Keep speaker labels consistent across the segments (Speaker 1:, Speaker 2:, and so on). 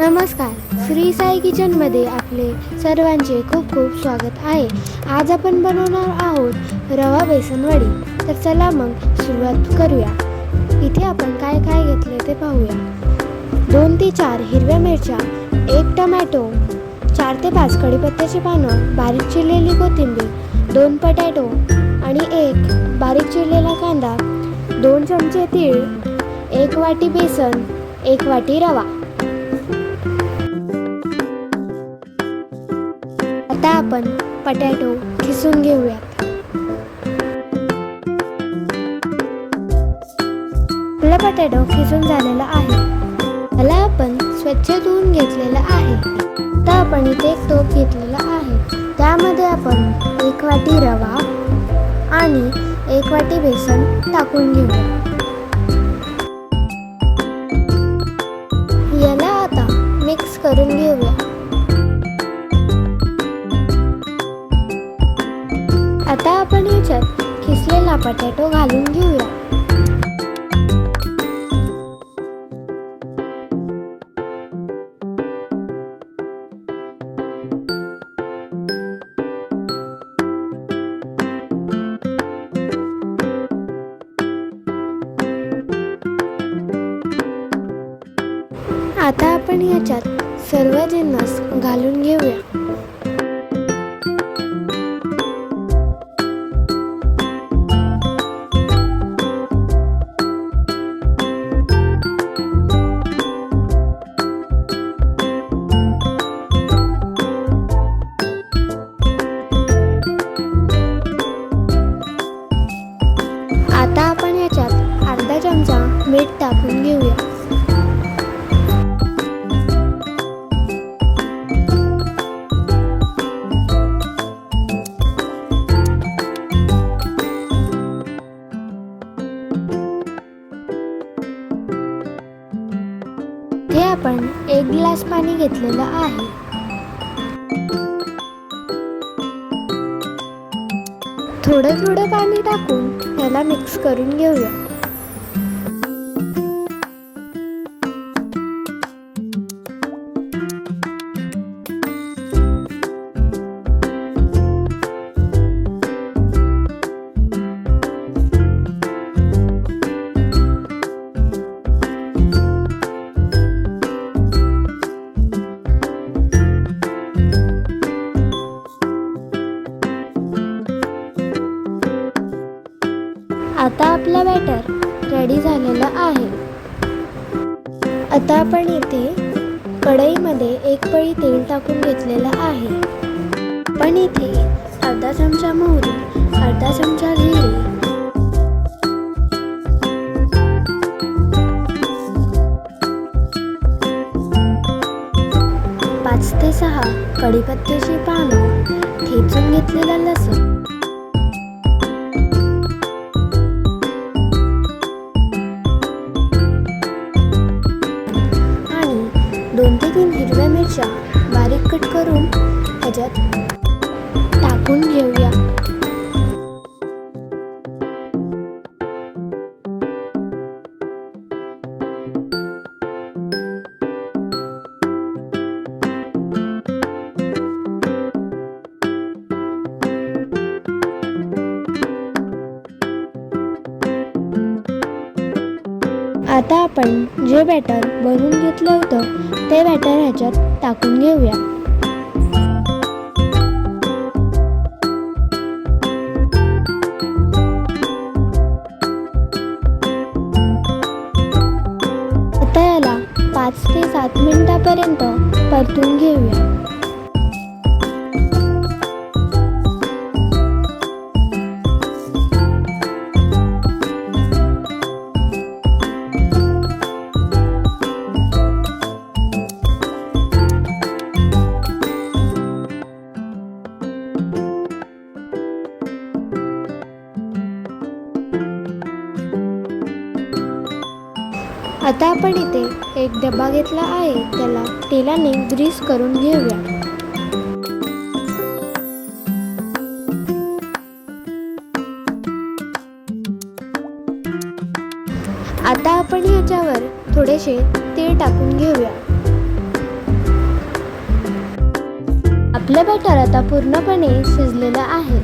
Speaker 1: नमस्कार. श्री साई किचनमध्ये आपले सर्वांचे खूप खूप स्वागत आहे. आज आपण बनवणार आहोत रवा बेसन वडी. तर चला मग सुरुवात करूया. इथे आपण काय काय घेतले ते पाहूया. दोन ते चार हिरव्या मिरच्या एक टमॅटो चार ते पाच कढीपत्त्याची पानं बारीक चिरलेली कोथिंबीर दोन पटॅटो आणि एक बारीक चिरलेला कांदा दोन चमचे तीळ एक वाटी बेसन एक वाटी रवा. आपण पटॅटो खिसून घेऊयात. आपला पटॅटो खिसून झालेला आहे. त्याला आपण स्वच्छ धुवून घेतलेला आहे. आता आपण इथे एक टोप घेतलेला आहे. त्यामध्ये आपण एक वाटी रवा आणि एक वाटी बेसन टाकून घेऊया. याला आता मिक्स करून घेऊ आपण याच्यात सर्व जिन्नस घालून घेऊया. ग्लास पाणी घेतलेलं आहे. थोडं थोडं पाणी टाकून त्याला मिक्स करून घेऊया. आपण इथे कढईमध्ये एक पळी तेल टाकून घेतलेलं आहे. पण इथे अर्धा चमचा मोहरी अर्धा चमचा जिरे पाच ते सहा कढीपत्त्याची पानं ठेचून घेतलेला लसूण दोन ते तीन हिरव्या मिरच्या बारीक कट करून ह्याच्यात टाकून घेऊया. आपण जे बॅटर बनवून घेतलं होतं ते बॅटर ह्याच्यात टाकून घेऊया. आता याला पाच ते सात मिनिटापर्यंत परतून घेऊया. आता आपण इथे एक डबा घेतला आहे. त्याला तेलाने ग्रीस करून घेऊया. आता आपण ह्याच्यावर थोडेसे तेल टाकून घेऊया. आपलं बॅटर आता पूर्णपणे शिजलेलं आहे.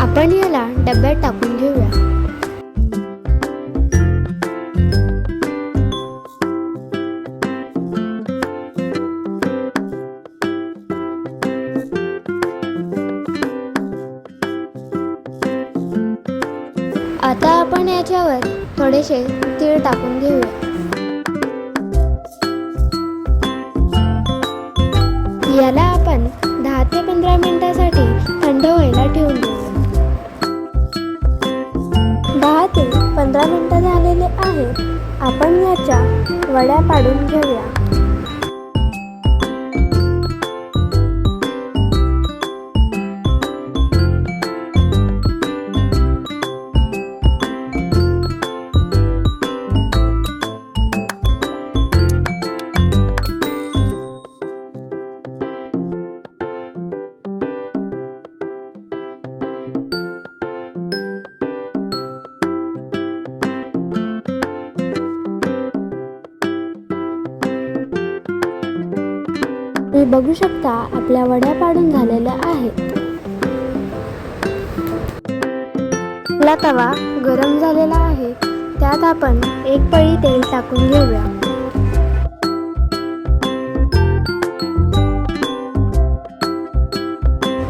Speaker 1: आपण याला डब्यात टाकून घेऊया. आता आपण याच्यावर थोडेसे तीळ टाकून घेऊया. याला आपण दहा ते पंधरा मिनिटासाठी थंड व्हायला ठेवून देऊ. दहा ते पंधरा मिनिटं झालेले आहेत. आपण याच्या वड्या पाडून घेऊया. तुम्ही बघू शकता आपल्या वड्या पाडून झालेल्या आहेत. आपला तवा गरम झालेला आहे. त्यात आपण एक पळी तेल टाकून घेऊया.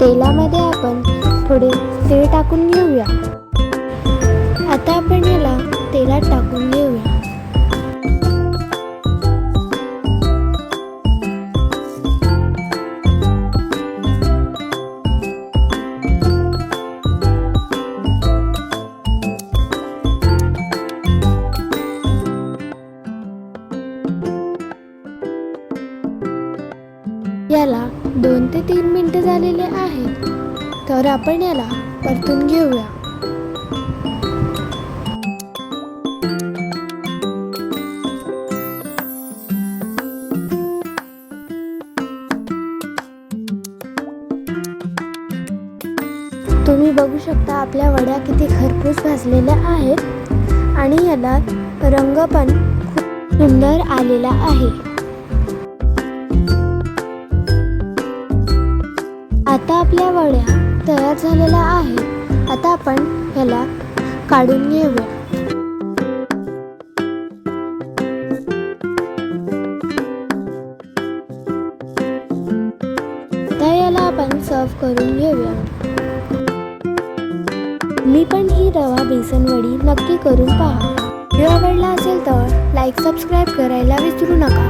Speaker 1: तेलामध्ये आपण थोडे तीळ टाकून घेऊया. आता आपण याला तेलात टाकून घेऊया. याला दोन ते तीन मिनटं झालेले आहेत. तर आपण याला परतून घेऊया. तुम्ही बघू शकता आपल्या वड्या किती खरपूस भाजलेल्या आहेत आणि याला रंग पण खूप सुंदर आलेला आहे. झालेला आहे. आता आपण ह्याला काढून घेऊया. आता याला आपण सर्व करून घेऊया. मी पण ही रवा बेसन वडी नक्की करून पहा. व्हिडिओ आवडला असेल तर लाईक सबस्क्राईब करायला विसरू नका.